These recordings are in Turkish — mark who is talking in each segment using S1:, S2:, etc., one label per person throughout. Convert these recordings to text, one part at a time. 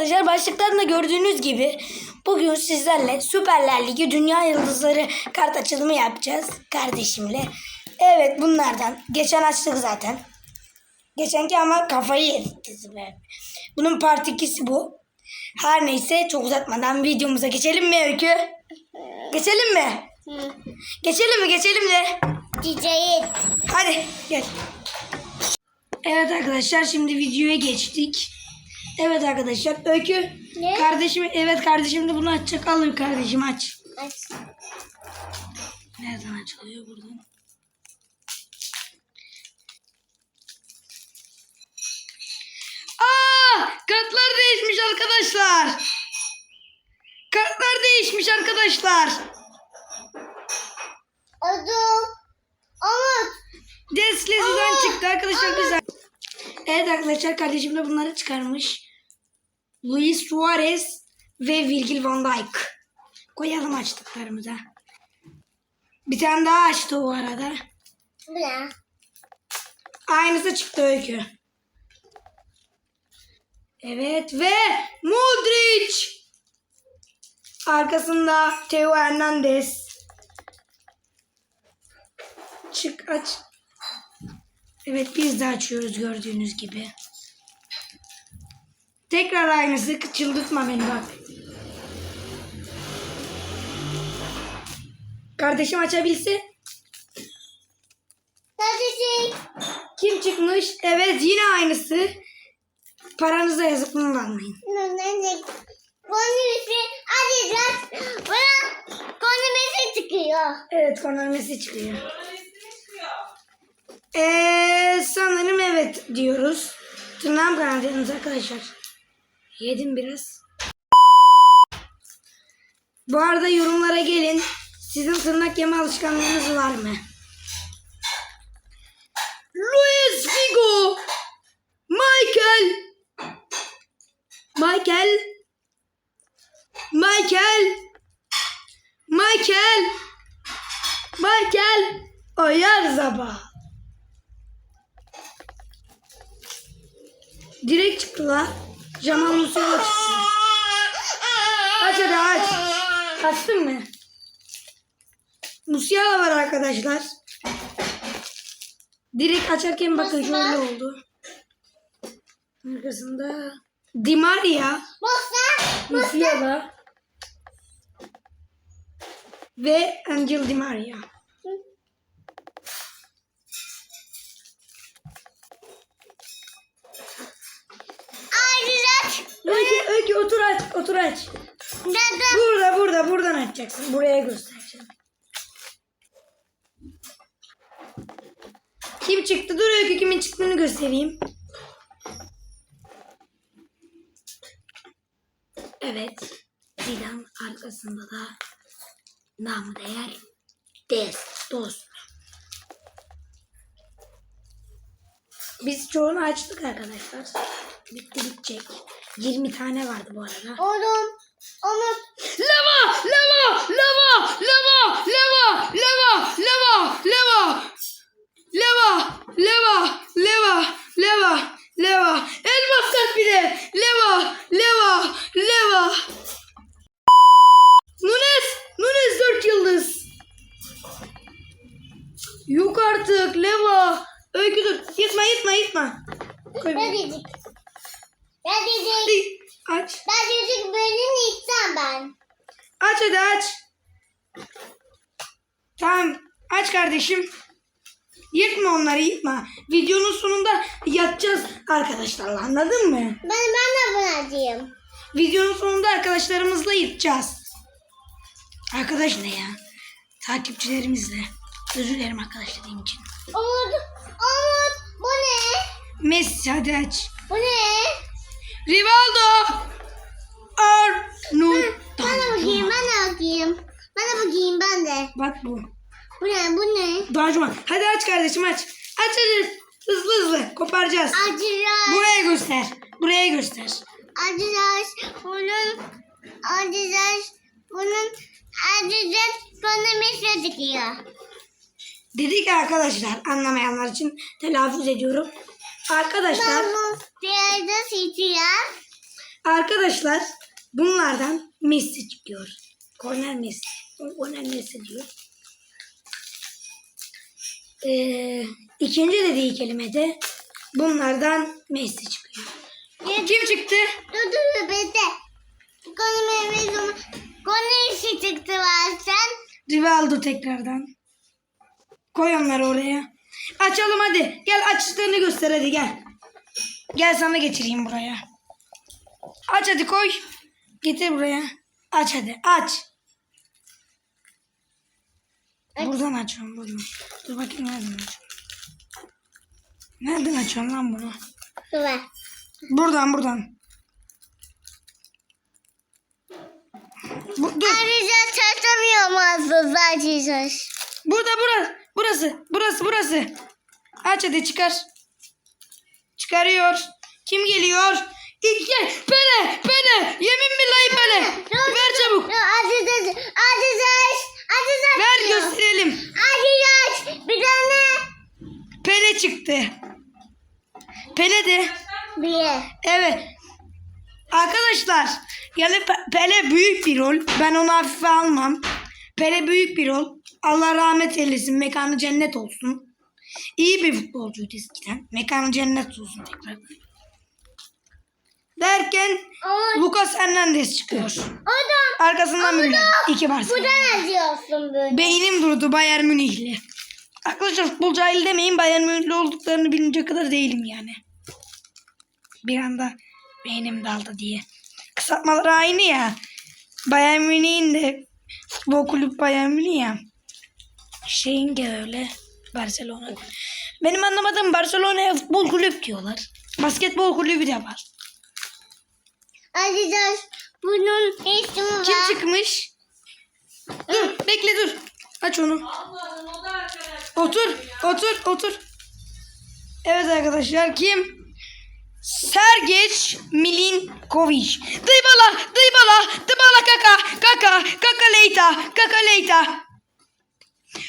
S1: arkadaşlar başlıklarında gördüğünüz gibi bugün sizlerle Süperler Ligi Dünya Yıldızları kart açılımı yapacağız kardeşimle. Evet bunlardan. Geçen açtık zaten. Geçenki ama kafayı yedik be. Bunun part 2'si bu. Her neyse çok uzatmadan videomuza geçelim mi Öykü? Geçelim mi? Geçelim mi? Geçelim de.
S2: Çiçeği.
S1: Hadi gel. Evet arkadaşlar şimdi videoya geçtik. Evet arkadaşlar Öykü
S2: Ne?
S1: kardeşim evet kardeşim de bunu açacak al kardeşim aç.
S2: Aç.
S1: Nereden açılıyor buradan? Aa kartlar değişmiş arkadaşlar. Kartlar değişmiş arkadaşlar.
S2: Adım. Umut.
S1: Deslesi'den çıktı arkadaşlar güzel. Evet arkadaşlar kardeşim de bunları çıkarmış. Luis Suarez ve Virgil van Dijk. Koyalım açtıklarımıza. Bir tane daha açtı o arada.
S2: Ne?
S1: Aynısı çıktı öykü. Evet ve Modric. Arkasında Theo Hernandez. Çık aç. Evet biz de açıyoruz gördüğünüz gibi. Tekrar aynısı çıldırtma beni bak. Kardeşim açabilse.
S2: Sadece
S1: Kim çıkmış? Evet yine aynısı. Paranıza yazık bunu da almayın.
S2: ne? Konu bir Hadi lan. Bana konu bir çıkıyor.
S1: Evet ekonomisi çıkıyor. Eee sanırım evet diyoruz. Tırnağım kanadınız arkadaşlar. Yedim biraz. Bu arada yorumlara gelin. Sizin tırnak yeme alışkanlığınız var mı? Luis Figo. Michael. Michael. Michael. Michael. Michael. Oyarzabal. Direkt çıktı la. Musiala çıktı. Aç hadi aç. Açtın mı? Musiala var arkadaşlar. Direkt açarken bakın şöyle oldu. Arkasında Di Maria,
S2: Bosta.
S1: Musiala ve Angel Di Öykü otur aç, otur aç.
S2: Neden?
S1: Burada, burada, buradan açacaksın. Buraya göstereceğim. Kim çıktı? Dur Öykü kimin çıktığını göstereyim. Evet. Zidane arkasında da namı değer Des, dost. Biz çoğunu açtık arkadaşlar. Bitti bitecek. 20 tane vardı bu arada.
S2: Oğlum. Umut.
S1: Lava! Lava! Lava! Lava! Lava! Lava! Lava! Lava! Lava! Lava! Lava! Lava! Lava! Elmas de! Leva! Leva! Leva! Nunes! Nunes 4 yıldız! Yok artık Leva! Öykü dur. Yitme yitme yitme. Koy
S2: Ne dedik? Dedik?
S1: Hadi aç.
S2: Ben dedik bölüm içsem ben.
S1: Aç hadi aç. Tamam aç kardeşim. Yırtma onları yırtma. Videonun sonunda yatacağız arkadaşlarla anladın mı?
S2: Ben ben de bunu açayım.
S1: Videonun sonunda arkadaşlarımızla yırtacağız. Arkadaş ne ya? Takipçilerimizle. Özür dilerim arkadaş dediğim için.
S2: Umut. Umut. Bu ne?
S1: Messi hadi aç.
S2: Bu ne?
S1: Rivaldo. Arnold.
S2: De bakayım. De bakayım. De bakayım ben de.
S1: Bak bu.
S2: Bu ne? Bu ne?
S1: Danjuma. Hadi aç kardeşim aç. Aç hadi. Hızlı hızlı. Koparacağız.
S2: Acılar.
S1: Buraya göster. Buraya göster.
S2: Acılar. Bunun. Acılar. Bunun. Acılar. Bana mesaj çıkıyor.
S1: Dedik arkadaşlar anlamayanlar için telaffuz ediyorum. Arkadaşlar. Arkadaşlar bunlardan Messi çıkıyor. Kornel Messi. Kornel Messi diyor. Ee, ikinci dediği kelimede bunlardan Messi çıkıyor. Kim çıktı?
S2: Dur dur bekle. Konu Konu çıktı varsan.
S1: Rivaldo tekrardan. Koy onları oraya. Açalım hadi. Gel açtığını göster hadi gel. Gel sana geçireyim buraya. Aç hadi koy. Getir buraya. Aç hadi aç. Buradan açıyorum buradan. Dur bakayım nereden açıyorum. Nereden açıyorum lan bunu?
S2: Ver.
S1: Buradan buradan. Bu, dur.
S2: Ayrıca çatamıyorum aslında açacağız.
S1: Burada burası. Burası. Burası burası. Aç hadi çıkar. Çıkarıyor. Kim geliyor? İlk gel. Pele. Pele. Yemin billahi Pele. Ver çabuk.
S2: Açacağız. Açacağız. Açacağız.
S1: Ver gösterelim.
S2: Açacağız. Bir tane.
S1: Pele çıktı. Pele de.
S2: Bir.
S1: Evet. Arkadaşlar yani Pe- Pele büyük bir rol. Ben onu hafife almam. Pele büyük bir rol. Allah rahmet eylesin. Mekanı cennet olsun. İyi bir futbolcuydu eskiden. Mekanı cennet olsun tekrar. Derken
S2: Ama
S1: Lucas Hernandez çıkıyor.
S2: adam.
S1: Arkasından Müller. İki Barcelona.
S2: Buradan açıyorsun böyle.
S1: Beynim durdu Bayern Münihli. Arkadaşlar futbol cahil demeyin. Bayern Münihli olduklarını bilince kadar değilim yani. Bir anda beynim daldı diye. Kısaltmalar aynı ya. Bayern Münih'in de futbol kulüp Bayern Münih ya. Şeyin de öyle. Barcelona. Benim anlamadığım Barcelona'ya futbol kulüp diyorlar. Basketbol kulübü de var.
S2: Açacağız. Bunun ismi var.
S1: Kim çıkmış? Dur bekle dur. Aç onu. Otur, otur, otur. Evet arkadaşlar kim? Sergeç Milinkovic. Dybala, Dybala, Dybala kaka, kaka, kaka Leyta, kaka Leyta.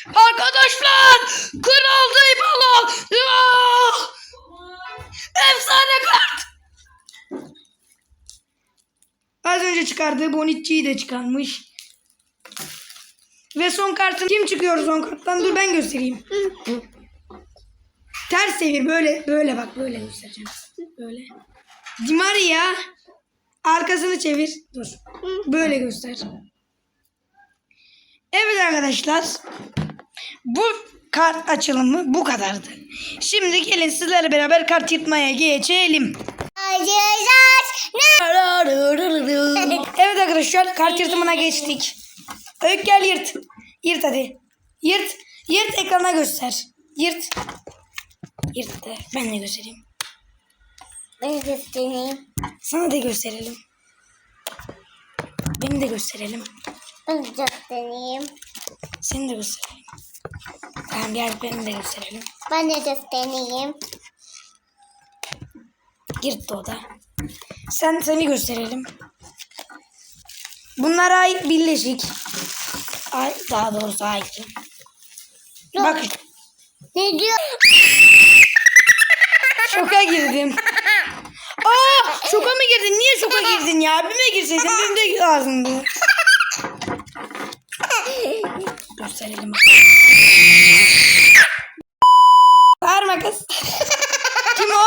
S1: Arkadaşlar, Kral Dybala. Ah! Efsane kart. Az önce çıkardığı Bonucci'yi de çıkarmış. Ve son kartın kim çıkıyor son karttan? Dur ben göstereyim. Ters çevir böyle böyle bak böyle göstereceğim. Böyle. Di Maria arkasını çevir. Dur. Böyle göster. Evet arkadaşlar. Bu kart açılımı bu kadardı. Şimdi gelin sizlerle beraber kart yırtmaya geçelim. Evet arkadaşlar kart yırtımına geçtik. Öykü gel yırt. Yırt hadi. Yırt. Yırt ekrana göster. Yırt. Yırt de. Ben de göstereyim.
S2: Ben göstereyim.
S1: Sana da gösterelim. Beni de gösterelim.
S2: Ben göstereyim.
S1: Seni de gösterelim. Tamam gel beni de gösterelim.
S2: Ben de göstereyim.
S1: Yırt o da. Sen seni gösterelim. Bunlar ait birleşik. Ay, daha doğrusu ait. Bak
S2: Ne diyor?
S1: şoka girdim. Aa şoka mı girdin? Niye şoka girdin ya? Abime girseydin benim de lazımdı. Gösterelim. Bağırma kız. Kim o?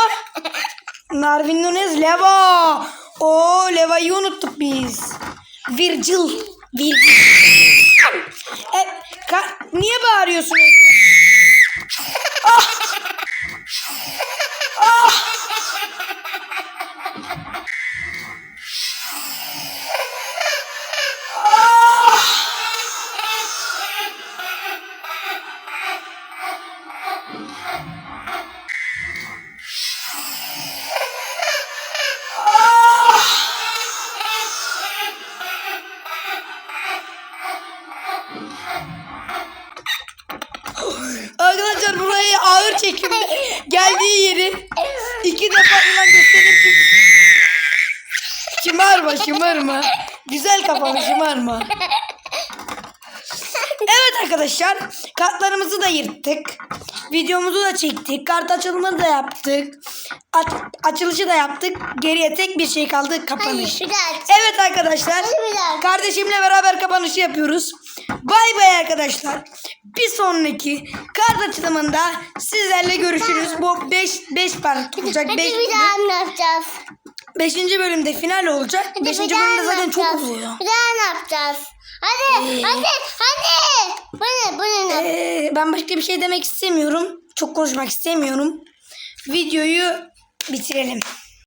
S1: Narvin Nunez Leva. O Leva'yı unuttuk biz. Virgil. Virgil. E, ka- niye bağırıyorsun? Şımarma şımarma. Güzel kafalı şımarma. Evet arkadaşlar kartlarımızı da yırttık. Videomuzu da çektik. Kart açılımını da yaptık. Aç- açılışı da yaptık. Geriye tek bir şey kaldı. Kapanış. Evet arkadaşlar. Kardeşimle beraber kapanışı yapıyoruz. Bay bay arkadaşlar. Bir sonraki kart açılımında sizlerle görüşürüz. Bu 5 5 part olacak.
S2: Hadi
S1: 5
S2: bir daha ne
S1: 5. bölümde final olacak.
S2: Hadi
S1: 5.
S2: bir daha
S1: bölümde zaten çok
S2: yapacağız?
S1: oluyor.
S2: Bir daha ne yapacağız? Hadi,
S1: Ee.
S2: hadi, hadi. Bu ne, bu ne? ne?
S1: Ee, ben başka bir şey demek istemiyorum. Çok konuşmak istemiyorum. Videoyu bitirelim.